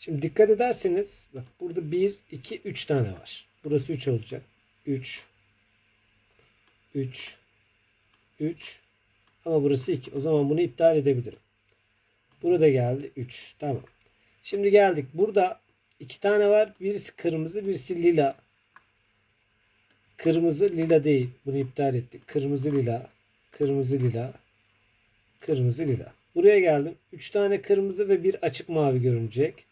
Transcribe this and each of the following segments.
Şimdi dikkat ederseniz bak burada 1, 2, 3 tane var. Burası 3 olacak. 3 3 3 ama burası 2. O zaman bunu iptal edebilirim. Burada geldi 3. Tamam. Şimdi geldik. Burada iki tane var. Birisi kırmızı, birisi lila. Kırmızı lila değil. Bunu iptal ettik. Kırmızı lila. Kırmızı lila. Kırmızı lila. Buraya geldim. 3 tane kırmızı ve bir açık mavi görünecek.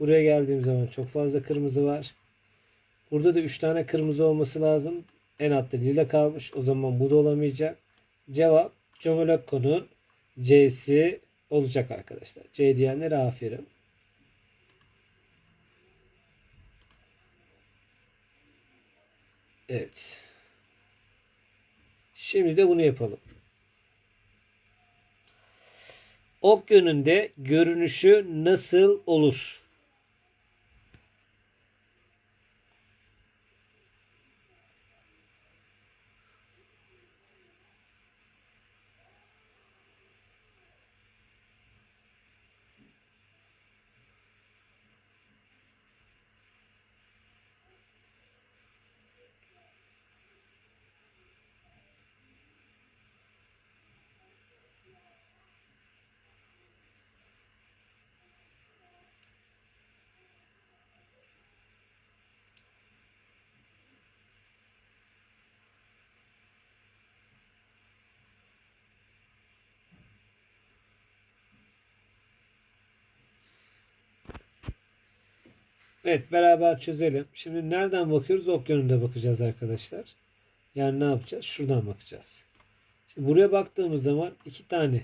Buraya geldiğim zaman çok fazla kırmızı var. Burada da 3 tane kırmızı olması lazım. En altta lila kalmış. O zaman bu da olamayacak. Cevap Comolokko'nun C'si olacak arkadaşlar. C diyenlere aferin. Evet. Şimdi de bunu yapalım. Ok yönünde görünüşü nasıl olur? Evet beraber çözelim. Şimdi nereden bakıyoruz? Ok yönünde bakacağız arkadaşlar. Yani ne yapacağız? Şuradan bakacağız. Şimdi buraya baktığımız zaman iki tane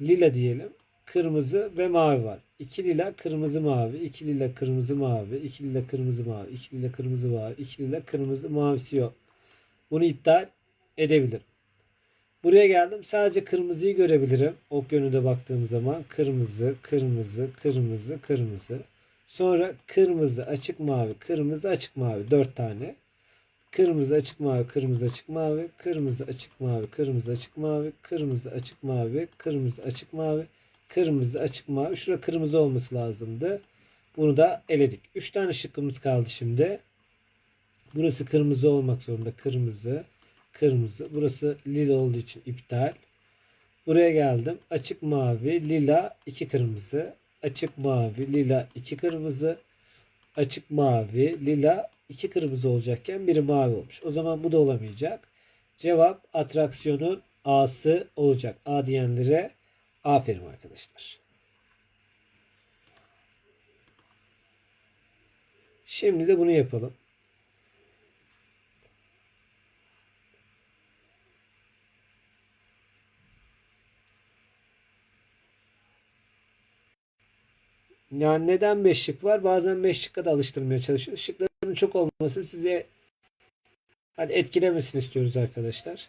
lila diyelim. Kırmızı ve mavi var. İki lila kırmızı mavi. iki lila kırmızı mavi. iki lila kırmızı mavi. iki lila kırmızı mavi. iki lila kırmızı mavisi yok. Bunu iptal edebilirim. Buraya geldim. Sadece kırmızıyı görebilirim. Ok yönünde baktığım zaman kırmızı, kırmızı, kırmızı, kırmızı. Sonra kırmızı, açık mavi, kırmızı, açık mavi. Dört tane. Kırmızı, açık mavi, kırmızı, açık mavi, kırmızı, açık mavi, kırmızı, açık mavi, kırmızı, açık mavi, kırmızı, açık mavi, kırmızı, açık mavi. Şurada kırmızı olması lazımdı. Bunu da eledik. Üç tane şıkkımız kaldı şimdi. Burası kırmızı olmak zorunda. Kırmızı, kırmızı. Burası lila olduğu için iptal. Buraya geldim. Açık mavi, lila, iki kırmızı. Açık mavi, lila, iki kırmızı. Açık mavi, lila, iki kırmızı olacakken biri mavi olmuş. O zaman bu da olamayacak. Cevap atraksiyonun A'sı olacak. A diyenlere aferin arkadaşlar. Şimdi de bunu yapalım. Yani neden 5 şık var? Bazen 5 şıkka da alıştırmaya çalışıyoruz. Şıkların çok olması size hani etkilemesin istiyoruz arkadaşlar.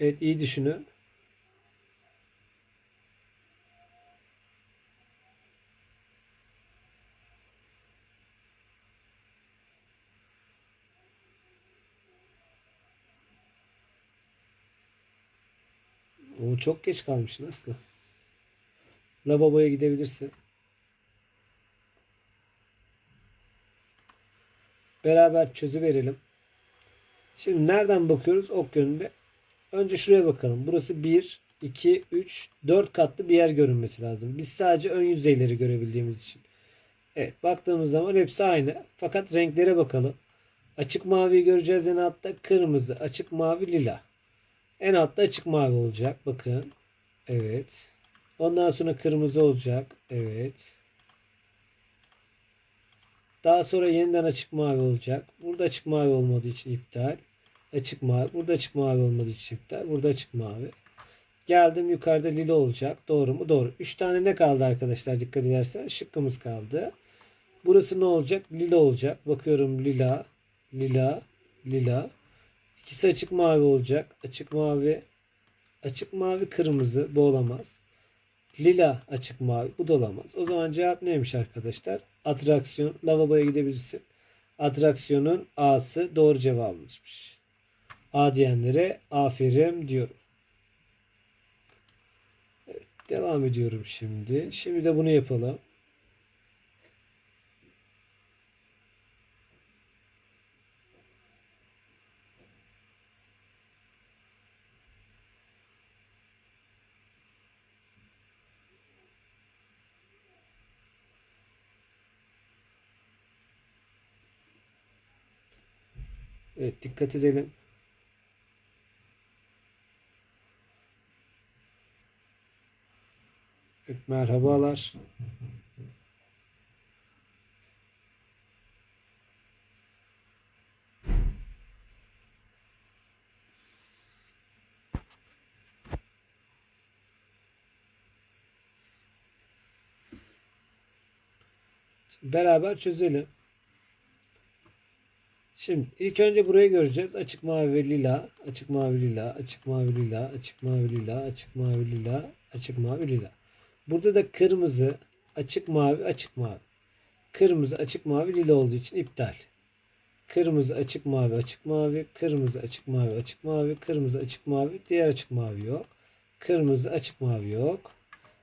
Evet iyi düşünün. O çok geç kalmışsın Aslı. Lavaboya gidebilirsin. Beraber çözüverelim. Şimdi nereden bakıyoruz? Ok yönünde. Önce şuraya bakalım. Burası 1, 2, 3, 4 katlı bir yer görünmesi lazım. Biz sadece ön yüzeyleri görebildiğimiz için. Evet baktığımız zaman hepsi aynı. Fakat renklere bakalım. Açık mavi göreceğiz en altta. Kırmızı, açık mavi, lila. En altta açık mavi olacak. Bakın. Evet. Ondan sonra kırmızı olacak. Evet. Daha sonra yeniden açık mavi olacak. Burada açık mavi olmadığı için iptal. Açık mavi. Burada açık mavi olmadığı için iptal. Burada açık mavi. Geldim yukarıda lila olacak. Doğru mu? Doğru. 3 tane ne kaldı arkadaşlar? Dikkat edersen şıkkımız kaldı. Burası ne olacak? Lila olacak. Bakıyorum lila, lila, lila. İkisi açık mavi olacak. Açık mavi, açık mavi kırmızı bu olamaz. Lila açık mavi bu da olamaz. O zaman cevap neymiş arkadaşlar? Atraksiyon. Lavaboya gidebilirsin. Atraksiyonun A'sı doğru cevabımızmış. A diyenlere aferin diyorum. Evet, devam ediyorum şimdi. Şimdi de bunu yapalım. Evet dikkat edelim. Evet, merhabalar. Beraber çözelim. Şimdi ilk önce burayı göreceğiz. Açık mavi lila, açık mavi lila, açık mavi lila, açık mavi lila, açık mavi lila, açık mavi lila. Burada da kırmızı, açık mavi, açık mavi. Kırmızı, açık mavi, lila olduğu için iptal. Kırmızı, açık mavi, açık mavi, kırmızı, açık mavi, açık mavi, kırmızı, açık mavi, diğer açık mavi yok. Kırmızı, açık mavi yok.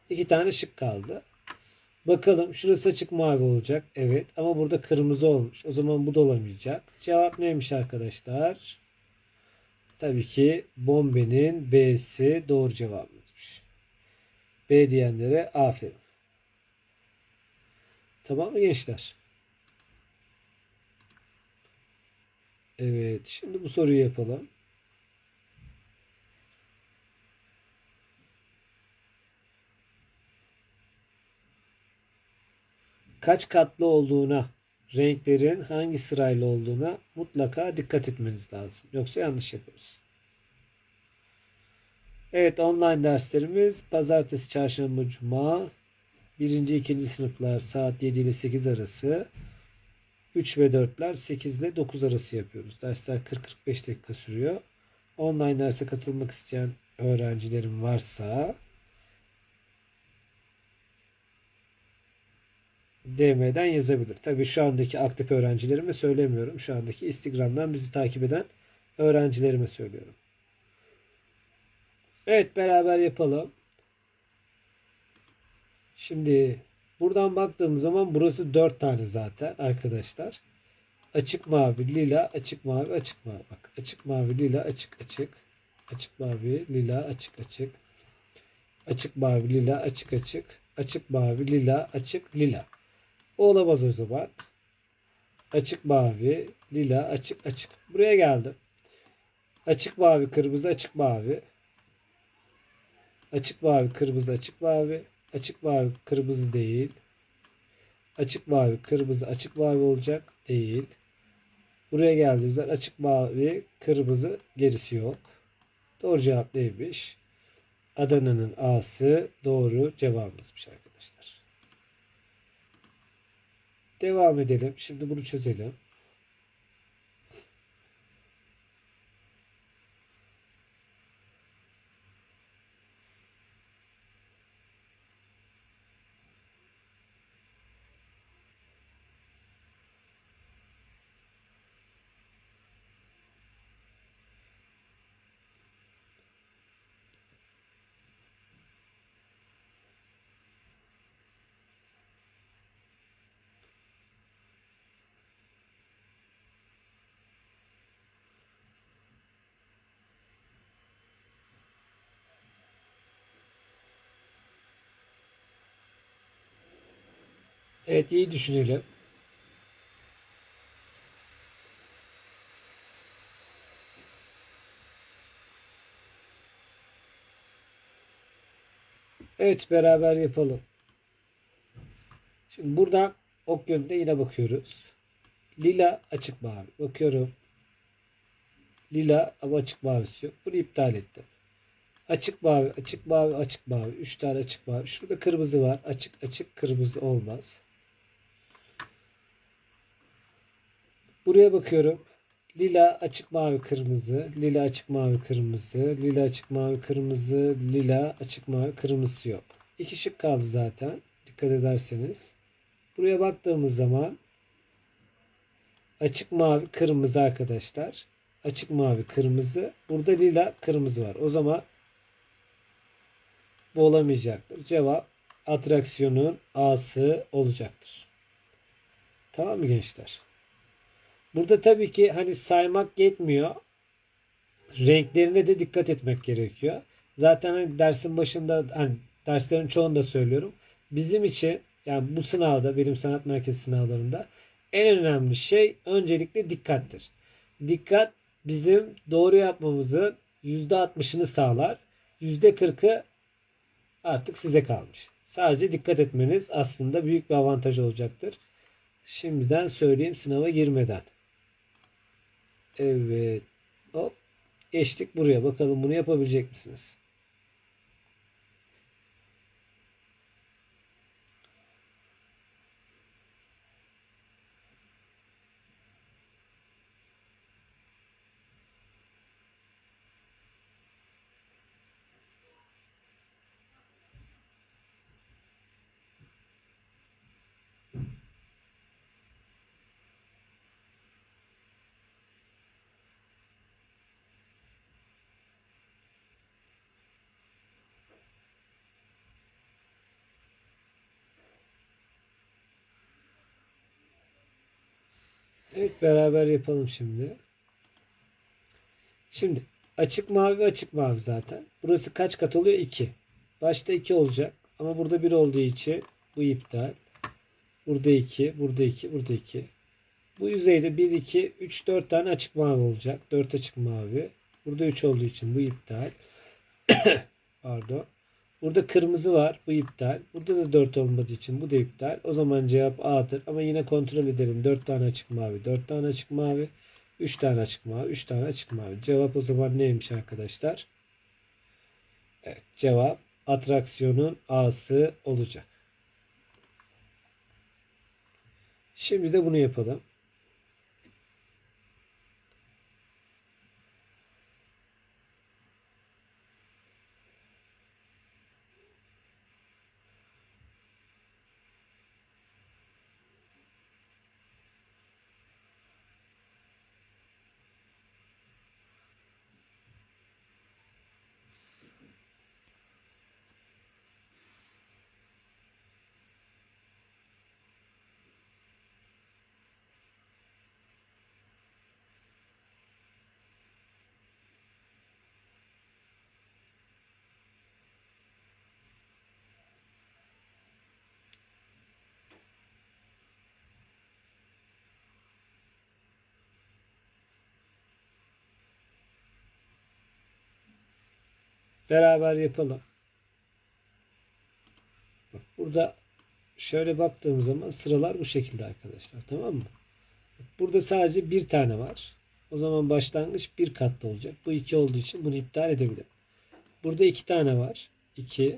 İki tane şık kaldı. Bakalım şurası açık mavi olacak. Evet ama burada kırmızı olmuş. O zaman bu da olamayacak. Cevap neymiş arkadaşlar? Tabii ki bombenin B'si doğru cevabımızmış. B diyenlere aferin. Tamam mı gençler? Evet şimdi bu soruyu yapalım. Kaç katlı olduğuna, renklerin hangi sırayla olduğuna mutlaka dikkat etmeniz lazım. Yoksa yanlış yaparız. Evet online derslerimiz pazartesi, çarşamba, cuma. Birinci, ikinci sınıflar saat 7 ile 8 arası. 3 ve 4'ler 8 ile 9 arası yapıyoruz. Dersler 40-45 dakika sürüyor. Online derse katılmak isteyen öğrencilerim varsa DM'den yazabilir. Tabii şu andaki aktif öğrencilerime söylemiyorum. Şu andaki Instagram'dan bizi takip eden öğrencilerime söylüyorum. Evet beraber yapalım. Şimdi buradan baktığımız zaman burası 4 tane zaten arkadaşlar. Açık mavi, lila, açık mavi, açık mavi. Bak açık mavi, lila, açık açık. Açık mavi, lila, açık açık. Açık mavi, lila, açık açık. Açık mavi, lila, açık, lila. O olamaz o zaman. Açık mavi, lila, açık açık. Buraya geldim. Açık mavi, kırmızı, açık mavi. Açık mavi, kırmızı, açık mavi. Açık mavi, kırmızı değil. Açık mavi, kırmızı, açık mavi olacak. Değil. Buraya geldiğimizde açık mavi, kırmızı gerisi yok. Doğru cevap neymiş? Adana'nın A'sı doğru cevabımızmış arkadaşlar. Devam edelim. Şimdi bunu çözelim. Evet iyi düşünelim. Evet beraber yapalım. Şimdi buradan ok yönünde yine bakıyoruz. Lila açık mavi. Bakıyorum. Lila ama açık mavisi yok. Bunu iptal ettim. Açık mavi, açık mavi, açık mavi. Üç tane açık mavi. Şurada kırmızı var. Açık, açık, kırmızı olmaz. Buraya bakıyorum. Lila açık mavi kırmızı, lila açık mavi kırmızı, lila açık mavi kırmızı, lila açık mavi kırmızısı yok. İki şık kaldı zaten. Dikkat ederseniz. Buraya baktığımız zaman açık mavi kırmızı arkadaşlar. Açık mavi kırmızı. Burada lila kırmızı var. O zaman bu olamayacaktır. Cevap atraksiyonun A'sı olacaktır. Tamam mı gençler? Burada tabii ki hani saymak yetmiyor. Renklerine de dikkat etmek gerekiyor. Zaten hani dersin başında hani derslerin çoğunda söylüyorum. Bizim için yani bu sınavda bilim sanat merkezi sınavlarında en önemli şey öncelikle dikkattir. Dikkat bizim doğru yapmamızın %60'ını sağlar. %40'ı artık size kalmış. Sadece dikkat etmeniz aslında büyük bir avantaj olacaktır. Şimdiden söyleyeyim sınava girmeden. Evet. Hop. Geçtik buraya. Bakalım bunu yapabilecek misiniz? Evet beraber yapalım şimdi. Şimdi açık mavi açık mavi zaten. Burası kaç kat oluyor? 2. Başta 2 olacak. Ama burada 1 olduğu için bu iptal. Burada 2, burada 2, burada 2. Bu yüzeyde 1, 2, 3, 4 tane açık mavi olacak. 4 açık mavi. Burada 3 olduğu için bu iptal. Pardon. Burada kırmızı var. Bu iptal. Burada da 4 olmadığı için bu da iptal. O zaman cevap A'dır. Ama yine kontrol edelim. 4 tane açık mavi. 4 tane açık mavi. 3 tane açık mavi. 3 tane açık mavi. Cevap o zaman neymiş arkadaşlar? Evet. Cevap atraksiyonun A'sı olacak. Şimdi de bunu yapalım. Beraber yapalım. Bak burada şöyle baktığım zaman sıralar bu şekilde arkadaşlar. Tamam mı? Burada sadece bir tane var. O zaman başlangıç bir katlı olacak. Bu iki olduğu için bunu iptal edebilirim. Burada iki tane var. 2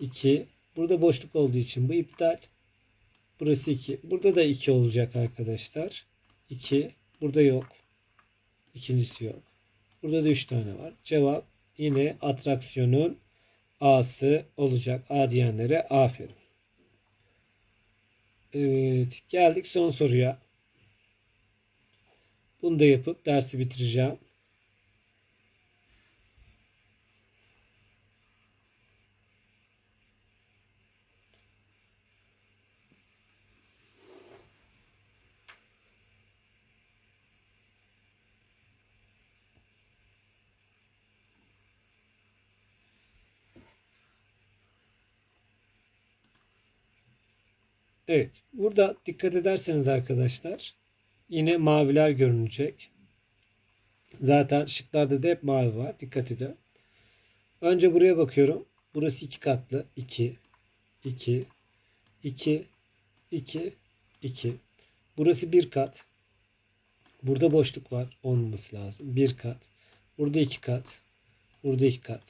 2 Burada boşluk olduğu için bu iptal. Burası 2. Burada da 2 olacak arkadaşlar. 2. Burada yok. İkincisi yok. Burada da 3 tane var. Cevap yine atraksiyonun A'sı olacak. A diyenlere aferin. Evet. Geldik son soruya. Bunu da yapıp dersi bitireceğim. Evet. Burada dikkat ederseniz arkadaşlar yine maviler görünecek. Zaten şıklarda da hep mavi var. Dikkat edin. Önce buraya bakıyorum. Burası iki katlı. 2 2 2 2 2 Burası bir kat. Burada boşluk var. Olmaması lazım. Bir kat. Burada iki kat. Burada iki kat.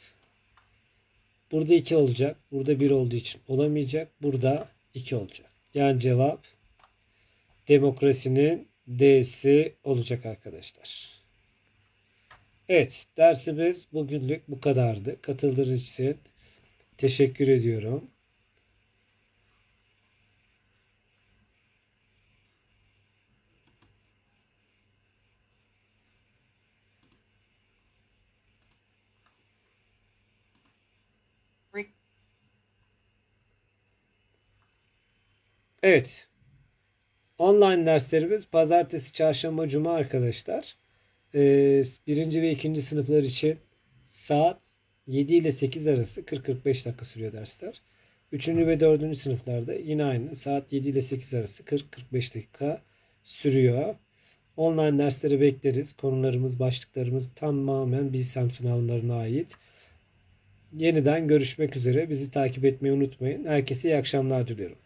Burada iki olacak. Burada bir olduğu için olamayacak. Burada iki olacak. Yani cevap demokrasinin D'si olacak arkadaşlar. Evet, dersimiz bugünlük bu kadardı. Katıldığınız için teşekkür ediyorum. Evet. Online derslerimiz pazartesi, çarşamba, cuma arkadaşlar. Ee, birinci ve ikinci sınıflar için saat 7 ile 8 arası 40-45 dakika sürüyor dersler. Üçüncü ve dördüncü sınıflarda yine aynı saat 7 ile 8 arası 40-45 dakika sürüyor. Online dersleri bekleriz. Konularımız, başlıklarımız tamamen Bilsem sınavlarına ait. Yeniden görüşmek üzere. Bizi takip etmeyi unutmayın. Herkese iyi akşamlar diliyorum.